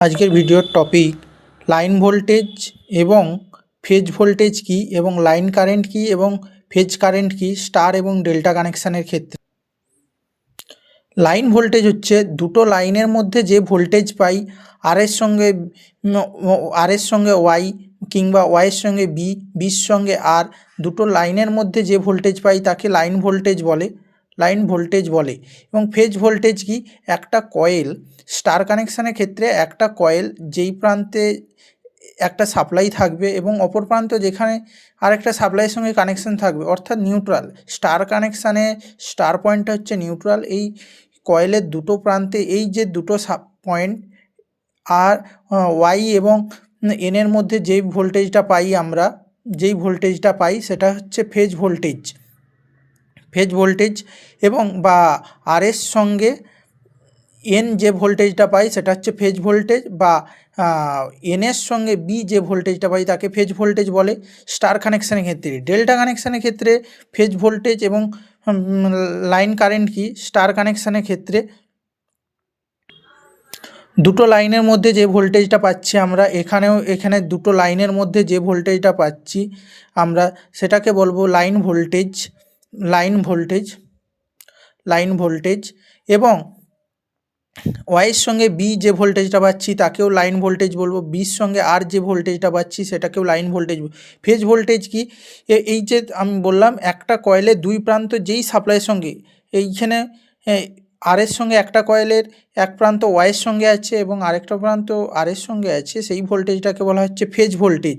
আজকের ভিডিওর topic line voltage এবং ফেজ ভোল্টেজ কী এবং লাইন কারেন্ট কী এবং ফেজ কারেন্ট কী স্টার এবং ডেল্টা কানেকশানের ক্ষেত্রে। লাইন ভোল্টেজ হচ্ছে দুটো লাইনের মধ্যে যে ভোল্টেজ পাই আর এর সঙ্গে আর এর সঙ্গে ওয়াই কিংবা ওয়াইয়ের সঙ্গে বি বির সঙ্গে আর দুটো লাইনের মধ্যে যে ভোল্টেজ পাই তাকে লাইন ভোল্টেজ বলে লাইন ভোল্টেজ বলে। এবং ফেজ ভোল্টেজ কি? একটা কয়েল স্টার কানেকশানের ক্ষেত্রে একটা কয়েল যেই প্রান্তে একটা সাপ্লাই থাকবে এবং অপর প্রান্ত যেখানে আরেকটা সাপ্লাইয়ের সঙ্গে কানেকশান থাকবে, অর্থাৎ নিউট্রাল। স্টার কানেকশানে স্টার পয়েন্টটা হচ্ছে নিউট্রাল। এই কয়েলের দুটো প্রান্তে এই যে দুটো সাব পয়েন্ট আর ওয়াই এবং এনের মধ্যে যেই ভোল্টেজটা পাই আমরা, যেই ভোল্টেজটা পাই সেটা হচ্ছে ফেজ ভোল্টেজ। ফেজ ভোল্টেজ এবং বা আর এর সঙ্গে এন যে ভোল্টেজটা পাই সেটা হচ্ছে ফেজ ভোল্টেজ বা এনের সঙ্গে বি যে ভোল্টেজটা পাই তাকে ফেজ ভোল্টেজ বলে। স্টার কানেকশানের ক্ষেত্রে ডেল্টা কানেকশানের ক্ষেত্রে ফেজ ভোল্টেজ এবং লাইন কারেন্ট কি? স্টার কানেকশানের ক্ষেত্রে। দুটো লাইনের মধ্যে যে ভোল্টেজটা পাচ্ছি আমরা, এখানেও, এখানে দুটো লাইনের মধ্যে যে ভোল্টেজটা পাচ্ছি আমরা, সেটাকে বলব line voltage line voltage line voltage এবং ওয়াইয়ের সঙ্গে বি যে ভোল্টেজটা পাচ্ছি, তাকেও লাইন ভোল্টেজ বলব। বির সঙ্গে আর যে ভোল্টেজটা পাচ্ছি, সেটাকেও লাইন ভোল্টেজ ফেজ ভোল্টেজ কি? এই যে আমি বললাম, একটা কয়েলের দুই প্রান্ত যেই সাপ্লাইয়ের সঙ্গে, এইখানে আর এর সঙ্গে একটা কয়েলের এক প্রান্ত ওয়াইয়ের সঙ্গে আছে এবং আরেকটা প্রান্ত আর এর সঙ্গে আছে, সেই ভোল্টেজটাকে বলা হচ্ছে ফেজ ভোল্টেজ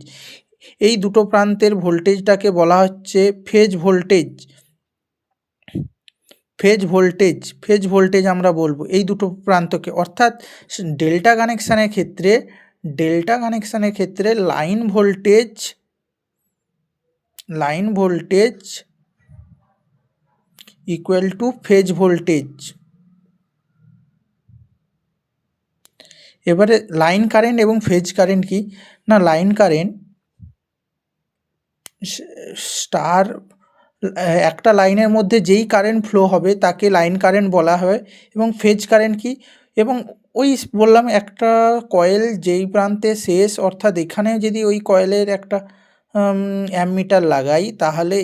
এই দুটো প্রান্তের ভোল্টেজটাকে বলা হচ্ছে phase voltage phase voltage phase voltage আমরা বলব, এই দুটো প্রান্তকে। অর্থাৎ ডেল্টা কানেকশানের ক্ষেত্রে, ডেল্টা কানেকশানের ক্ষেত্রে line voltage line voltage equal to phase voltage. এবারে লাইন কারেন্ট এবং ফেজ কারেন্ট কি? না, লাইন কারেন্ট, স্টার একটা লাইনের মধ্যে যেই কারেন্ট ফ্লো হবে তাকে লাইন কারেন্ট বলা হয় এবং ফেজ কারেন্ট কি? এবং ওই বললাম একটা কয়েল যেই প্রান্তে শেষ, অর্থাৎ এখানে যদি ওই কয়েলের একটা অ্যামমিটার লাগাই, তাহলে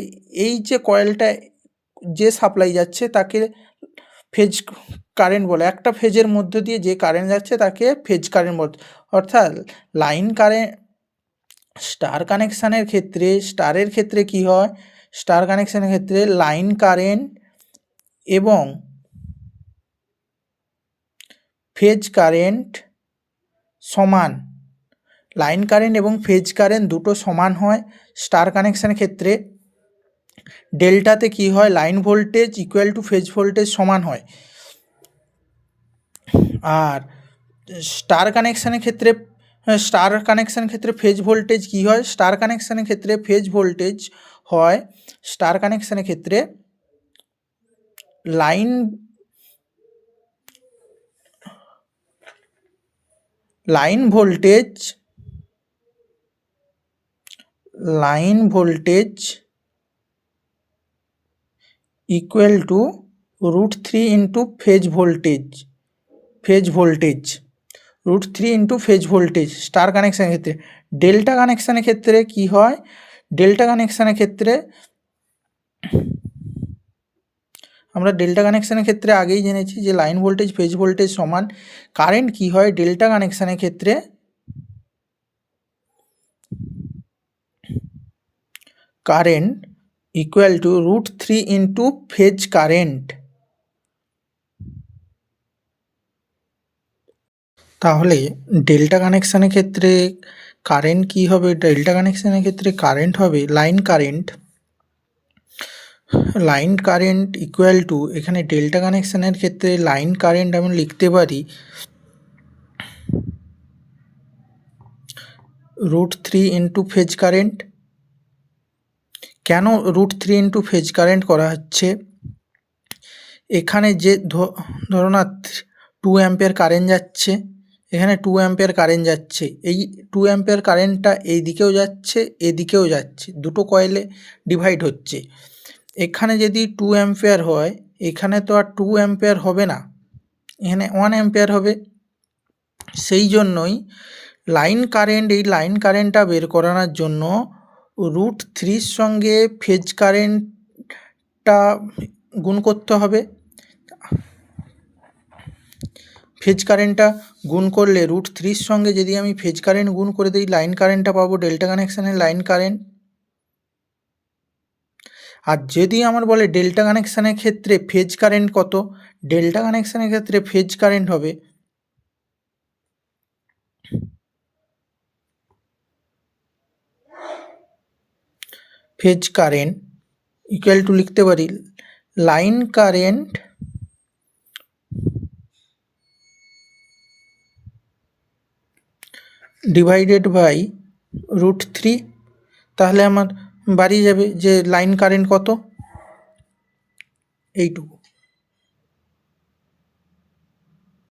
এই যে কয়েলটা যে সাপ্লাই যাচ্ছে তাকে ফেজ কারেন্ট বলে। একটা ফেজের মধ্য দিয়ে যে কারেন্ট যাচ্ছে তাকে ফেজ কারেন্ট বলে, অর্থাৎ লাইন কারেন্ট স্টার কানেকশানের ক্ষেত্রে স্টারের ক্ষেত্রে কি হয়? স্টার কানেকশানের ক্ষেত্রে লাইন কারেন্ট এবং ফেজ কারেন্ট সমান। লাইন কারেন্ট এবং ফেজ কারেন্ট দুটো সমান হয়। স্টার কানেকশানের ক্ষেত্রে ডেল্টাতে কি হয়? Line voltage equal to phase voltage সমান হয়। আর স্টার কানেকশানের ক্ষেত্রে স্টার কানেকশানের ক্ষেত্রে ফেজ ভোল্টেজ কী হয়? স্টার কানেকশানের ক্ষেত্রে ফেজ ভোল্টেজ হয় স্টার কানেকশানের ক্ষেত্রে line line voltage line voltage equal to root three into phase voltage phase voltage root three into phase voltage star কানেকশানের ক্ষেত্রে। ডেল্টা কানেকশানের ক্ষেত্রে কি হয়? ডেল্টা কানেকশানের ক্ষেত্রে আমরা ডেল্টা কানেকশানের ক্ষেত্রে আগেই জেনেছি যে লাইন ভোল্টেজ ফেজ ভোল্টেজ সমান। কারেন্ট কি হয় ডেল্টা কানেকশানের ক্ষেত্রে? Current equal to root three into phase current তাহলে ডেল্টা কানেকশানের ক্ষেত্রে কারেন্ট কী হবে? ডেল্টা কানেকশানের ক্ষেত্রে কারেন্ট হবে line current line current equal to এখানে ডেল্টা কানেকশানের ক্ষেত্রে লাইন কারেন্ট আমি লিখতে পারি root three into phase current কেন root three into phase current করা হচ্ছে? এখানে যে ধরো না টু অ্যাম্পিয়ার কারেন্ট যাচ্ছে, এখানে টু অ্যাম্পিয়ার কারেন্ট যাচ্ছে, এই টু অ্যাম্পিয়ার কারেন্টটা এই দিকেও যাচ্ছে, এদিকেও যাচ্ছে, দুটো কয়েলে ডিভাইড হচ্ছে। এখানে যদি টু অ্যাম্পিয়ার হয়, এখানে তো আর টু অ্যাম্পিয়ার হবে না। এখানে ওয়ান অ্যাম্পিয়ার হবে। সেই জন্যই লাইন কারেন্ট এই লাইন কারেন্টটা বের করানোর জন্য রুট থ্রির সঙ্গে ফেজ কারেন্টটা গুণ করতে হবে। ফেজ কারেন্টটা গুণ করলে রুট থ্রির সঙ্গে যদি আমি ফেজ কারেন্ট গুণ করে দিই লাইন কারেন্টটা পাবো ডেল্টা কানেকশানের লাইন কারেন্ট আর যদি আমার বলে ডেল্টা কানেকশানের ক্ষেত্রে ফেজ কারেন্ট কত? ডেল্টা কানেকশানের ক্ষেত্রে ফেজ কারেন্ট হবে। ফেজ কারেন্ট ইকুয়াল টু লিখতে পারি line current divided by root three তাহলে আমার বাড়িয়ে যাবে যে লাইন কারেন্ট কত? এইটুকু।